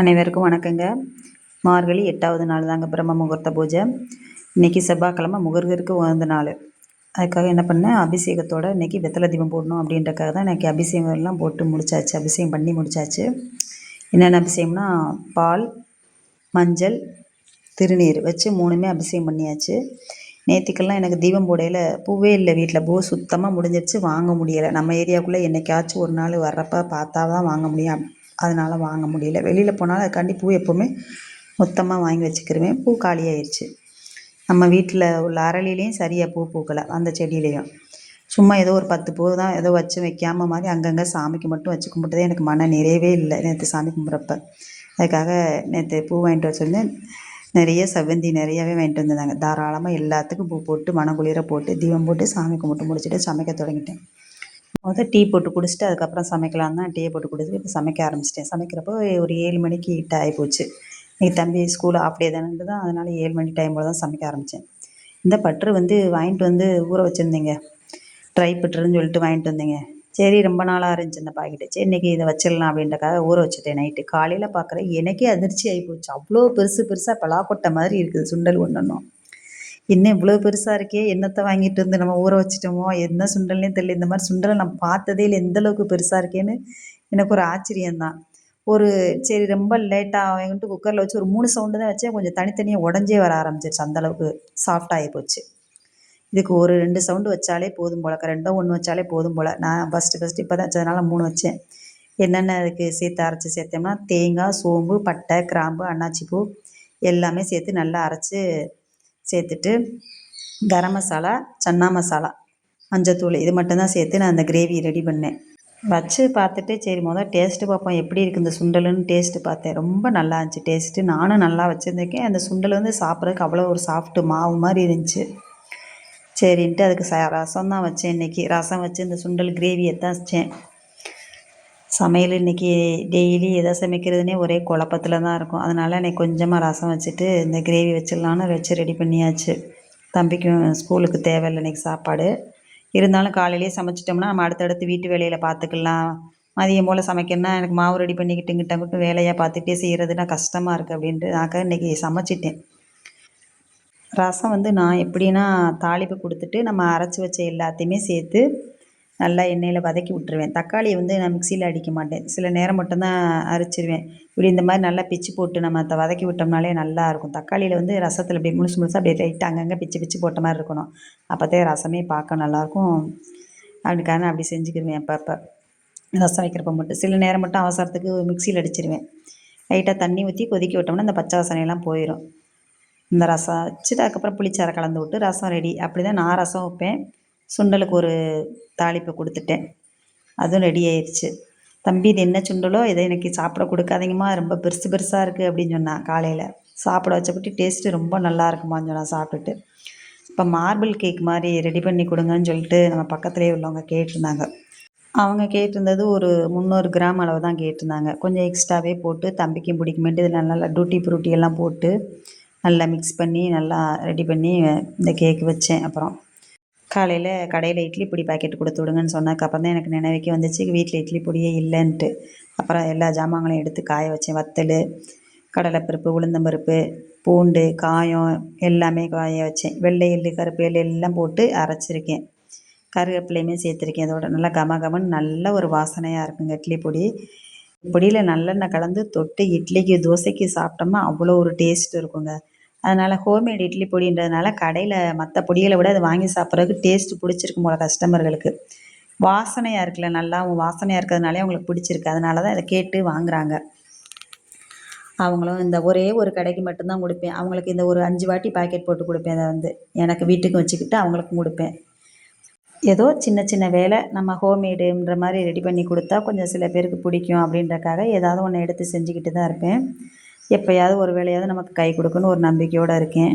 அனைவருக்கும் வணக்கங்க. மார்கழி எட்டாவது நாள் தாங்க பிரம்ம முகூர்த்த பூஜை. இன்றைக்கி செவ்வாய்க்கிழமை முகர்கருக்கு உகந்த நாள். அதுக்காக என்ன பண்ணேன்? அபிஷேகத்தோடு இன்றைக்கி வெத்தலை தீபம் போடணும் அப்படின்றக்காக தான் இன்றைக்கி அபிஷேகம்லாம் போட்டு முடிச்சாச்சு. அபிஷேகம் பண்ணி முடிச்சாச்சு. என்னென்ன அபிஷேகம்னா பால் மஞ்சள் திருநீர் வச்சு மூணுமே அபிஷேகம் பண்ணியாச்சு. நேற்றுக்கெல்லாம் எனக்கு தீபம் போடையில் பூவே இல்லை வீட்டில் பூ சுத்தமாக முடிஞ்சிருச்சு. வாங்க முடியலை. நம்ம ஏரியாவுக்குள்ளே என்றைக்காச்சும் ஒரு நாள் வர்றப்ப பார்த்தா தான் வாங்க முடியும். அதனால் வாங்க முடியல. வெளியில் போனாலும் அதுக்காண்டி பூ எப்போவுமே மொத்தமாக வாங்கி வச்சுக்கிருவேன். பூ காலியாயிருச்சு. நம்ம வீட்டில் உள்ள அரளிலையும் சரியாக பூ பூக்கலை. அந்த செடியிலையும். சும்மா ஏதோ ஒரு பத்து பூ தான் ஏதோ வச்சு வைக்காம மாதிரி அங்கங்கே சாமிக்கு மட்டும் வச்சு கும்பிட்டதே எனக்கு மன நிறையவே இல்லை நேற்று சாமி கும்பிட்றப்ப. அதுக்காக நேற்று பூ வாங்கிட்டு வர சொல்லி நிறைய செவ்வந்தி நிறையாவே வாங்கிட்டு வந்திருந்தாங்க. தாராளமாக எல்லாத்துக்கும் பூ போட்டு மனக்குளிர போட்டு தீபம் போட்டு சாமி கும்பிட்டு முடிச்சுட்டு சமைக்க தொடங்கிட்டேன். மொதல் டீ போட்டு குடிச்சிட்டு அதுக்கப்புறம் சமைக்கலாம் தான் டீயை போட்டு குடிச்சிட்டு இப்போ சமைக்க ஆரம்பிச்சிட்டேன். சமைக்கிறப்போ ஒரு ஏழு மணிக்கு ஹீட் ஆகி போச்சு எங்கள் தம்பி ஸ்கூல் ஆஃப் டே தானே தான் அதனால் ஏழு மணி டைம் போல் தான் சமைக்க ஆரம்பித்தேன் இந்த பட்ரு வந்து வாங்கிட்டு வந்து ஊற வச்சுருந்தீங்க. ட்ரை பட்டருன்னு சொல்லிட்டு வாங்கிட்டு வந்தீங்க. சரி ரொம்ப நாளாக இருந்துச்சு இந்த பாக்கெட்டு சரி இன்றைக்கி இதை வச்சிடலாம் அப்படின்றக்காக ஊற வச்சுட்டேன் நைட்டு காலையில் பார்க்குறேன் எனக்கே அதிர்ச்சி ஆகி போச்சு அவ்வளோ பெருசு பெருசாக பலாக்கொட்டை மாதிரி இருக்குது சுண்டல் ஒன்று ஒன்றும் என்ன இவ்வளோ பெருசாக இருக்கே? என்னத்தை வாங்கிட்டு வந்து நம்ம ஊற வச்சிட்டோமோ? என்ன சுண்டல்னே தெரியல. இந்த மாதிரி சுண்டலை நான் பார்த்ததே இல்லை. எந்த அளவுக்கு பெருசாக இருக்கேன்னு எனக்கு ஒரு ஆச்சரியந்தான் ஒரு சரி ரொம்ப லேட்டாக வாங்கிட்டு குக்கரில் வச்சு ஒரு மூணு சவுண்டு தான் வச்சேன். கொஞ்சம் தனித்தனியாக உடஞ்சே வர ஆரம்பிச்சிருச்சு. அந்தளவுக்கு சாஃப்டாகி போச்சு. இதுக்கு ஒரு ரெண்டு சவுண்டு வச்சாலே போதும் போல். ரெண்டோ ஒன்று வச்சாலே போதும் போல். நான் ஃபஸ்ட்டு ஃபஸ்ட்டு இப்போ தான் வச்சதுனால மூணு வச்சேன். என்னென்ன அதுக்கு சேர்த்து அரைச்சி சேர்த்தோம்னா? தேங்காய் சோம்பு பட்டை கிராம்பு அன்னாச்சிப்பூ எல்லாமே சேர்த்து நல்லா அரைச்சி சேர்த்துட்டு கரம் மசாலா சன்னா மசாலா மஞ்சத்தூள் இது மட்டும்தான் சேர்த்து நான் அந்த கிரேவி ரெடி பண்ணேன். வச்சு பார்த்துட்டு சரி முதல் டேஸ்ட்டு பார்ப்போம். எப்படி இருக்குது இந்த சுண்டலுன்னு டேஸ்ட்டு பார்த்தேன். ரொம்ப நல்லா இருந்துச்சு. டேஸ்ட்டு நானும் நல்லா வச்சுருந்துருக்கேன். அந்த சுண்டல் வந்து சாப்பிட்றதுக்கு அவ்வளோ ஒரு சாஃப்ட்டு மாவு மாதிரி இருந்துச்சு. சரின்ட்டு அதுக்கு ச ரசம் தான் வச்சேன் இன்றைக்கி ரசம் வச்சு இந்த சுண்டல் கிரேவியை தான் வச்சேன். சமையல் இன்றைக்கி டெய்லி எதை சமைக்கிறதுனே ஒரே குழப்பத்தில் தான் இருக்கும். அதனால் இன்றைக்கி கொஞ்சமாக ரசம் வச்சுட்டு இந்த கிரேவி வச்சிடலான்னு வச்சு ரெடி பண்ணியாச்சு. தம்பிக்கும் ஸ்கூலுக்கு தேவையில்லை இன்றைக்கி சாப்பாடு. இருந்தாலும் காலையிலேயே சமைச்சிட்டோம்னா நம்ம அடுத்தடுத்து வீட்டு வேலையில் பார்த்துக்கலாம் மதியம் போல் சமைக்கணும்னா எனக்கு மாவு ரெடி பண்ணிக்கிட்டு கிட்ட வேலையாக பார்த்துட்டே செய்கிறதுனா கஷ்டமாக இருக்குது அப்படின்ட்டு நாக்க இன்றைக்கி சமைச்சிட்டேன். ரசம் வந்து நான் எப்படின்னா தாளிப்பு கொடுத்துட்டு நம்ம அரைச்சி வச்ச எல்லாத்தையுமே சேர்த்து நல்லா எண்ணெயில் வதக்கி விட்ருவேன் தக்காளியை வந்து நான் மிக்சியில் அடிக்க மாட்டேன். சில நேரம் மட்டும்தான் அரைச்சிருவேன். இப்படி இந்த மாதிரி நல்லா பிச்சு போட்டு நம்ம அதை வதக்கி விட்டோம்னாலே நல்லாயிருக்கும் தக்காளியில் வந்து ரசத்தில் அப்படியே முழுசு முழுசாக அப்படியே ரைட்டாக அங்கங்கே பிச்சு பிச்சு போட்ட மாதிரி இருக்கணும். அப்போதே ரசமே பார்க்க நல்லாயிருக்கும். அப்படிக்கான அப்படி செஞ்சுக்கிடுவேன் அப்பப்போ. ரசம் வைக்கிறப்ப மட்டும். சில நேரம் மட்டும் அவசரத்துக்கு மிக்சியில் அடிச்சிருவேன். லைட்டாக தண்ணி ஊற்றி கொதிக்க விட்டோம்னா இந்த பச்சை வாசனையெல்லாம் போயிடும் இந்த ரசம் வச்சுட்டு அதுக்கப்புறம் புளிச்சாரை கலந்து விட்டு ரசம் ரெடி அப்படி தான் நான் ரசம் வைப்பேன். சுண்டலுக்கு ஒரு தாளிப்பு கொடுத்துட்டேன். அதுவும் ரெடி ஆயிடுச்சு தம்பி இது என்ன சுண்டலோ இதை எனக்கு சாப்பிட கொடுக்காதீங்கம்மா ரொம்ப பெருசு பெருசாக இருக்குது அப்படின்னு சொன்னான் காலையில். சாப்பிட வச்சப்பட்டு டேஸ்ட்டு ரொம்ப நல்லா இருக்குமான்னு சொன்னான் சாப்பிட்டுட்டு. இப்போ மார்பிள் கேக் மாதிரி ரெடி பண்ணி கொடுங்கன்னு சொல்லிட்டு நம்ம பக்கத்துலேயே உள்ளவங்க கேட்டிருந்தாங்க. அவங்க கேட்டிருந்தது ஒரு முந்நூறு கிராம் அளவு தான் கேட்டிருந்தாங்க. கொஞ்சம் எக்ஸ்ட்ராவே போட்டு தம்பிக்கும் பிடிக்குமேட்டு இதில் நல்லா டூட்டி ஃப்ரூட்டி எல்லாம் போட்டு நல்லா மிக்ஸ் பண்ணி நல்லா ரெடி பண்ணி இந்த கேக் வச்சேன் அப்புறம். காலையில் கடையில் இட்லி பொடி பாக்கெட் கொடுத்து விடுங்கன்னு சொன்னதுக்கப்புறம் தான் எனக்கு நினைவுக்கு வந்துச்சு. வீட்டில் இட்லி பொடியே இல்லைன்ட்டு. அப்புறம் எல்லா ஜாமான்களையும் எடுத்து காய வச்சேன் வத்தல் கடலைப்பருப்பு உளுந்தம்பருப்பு பூண்டு காயம் எல்லாமே காய வச்சேன் வெள்ளை எள்ளு கருப்பு எள்ளு எல்லாம் போட்டு அரைச்சிருக்கேன். கருவேப்பிலையுமே சேர்த்துருக்கேன். அதோட நல்லா கம கமன்னு நல்ல ஒரு வாசனையாக இருக்குங்க இட்லி பொடி. பொடியில் நல்லெண்ணெய் கலந்து தொட்டு இட்லிக்கு தோசைக்கு சாப்பிட்டோம்னா அவ்வளோ ஒரு டேஸ்ட் இருக்குங்க. அதனால் ஹோம்மேட் இட்லி பொடின்றதுனால கடையில் மற்ற பொடிகளை விட அது வாங்கி சாப்பிட்றதுக்கு டேஸ்ட்டு பிடிச்சிருக்கும் போல் கஸ்டமர்களுக்கு வாசனையாக இருக்குல்ல நல்லா அவங்க வாசனையாக இருக்கிறதுனாலே அவங்களுக்கு பிடிச்சிருக்கு. அதனால தான் இதை கேட்டு வாங்குறாங்க. அவங்களும் இந்த ஒரே ஒரு கடைக்கு மட்டும்தான் கொடுப்பேன். அவங்களுக்கு இந்த ஒரு அஞ்சு வாட்டி பாக்கெட் போட்டு கொடுப்பேன் அதை வந்து. எனக்கு வீட்டுக்கும் வச்சுக்கிட்டு அவங்களுக்கும் கொடுப்பேன். ஏதோ சின்ன சின்ன வேலை நம்ம ஹோம்மேடுன்ற மாதிரி ரெடி பண்ணி கொடுத்தா கொஞ்சம் சில பேருக்கு பிடிக்கும் அப்படின்றக்காக ஏதாவது ஒன்று எடுத்து செஞ்சுக்கிட்டு தான் இருப்பேன். எப்போயாவது ஒரு வேலையாவது நமக்கு கை கொடுக்குன்னு ஒரு நம்பிக்கையோடு இருக்கேன்.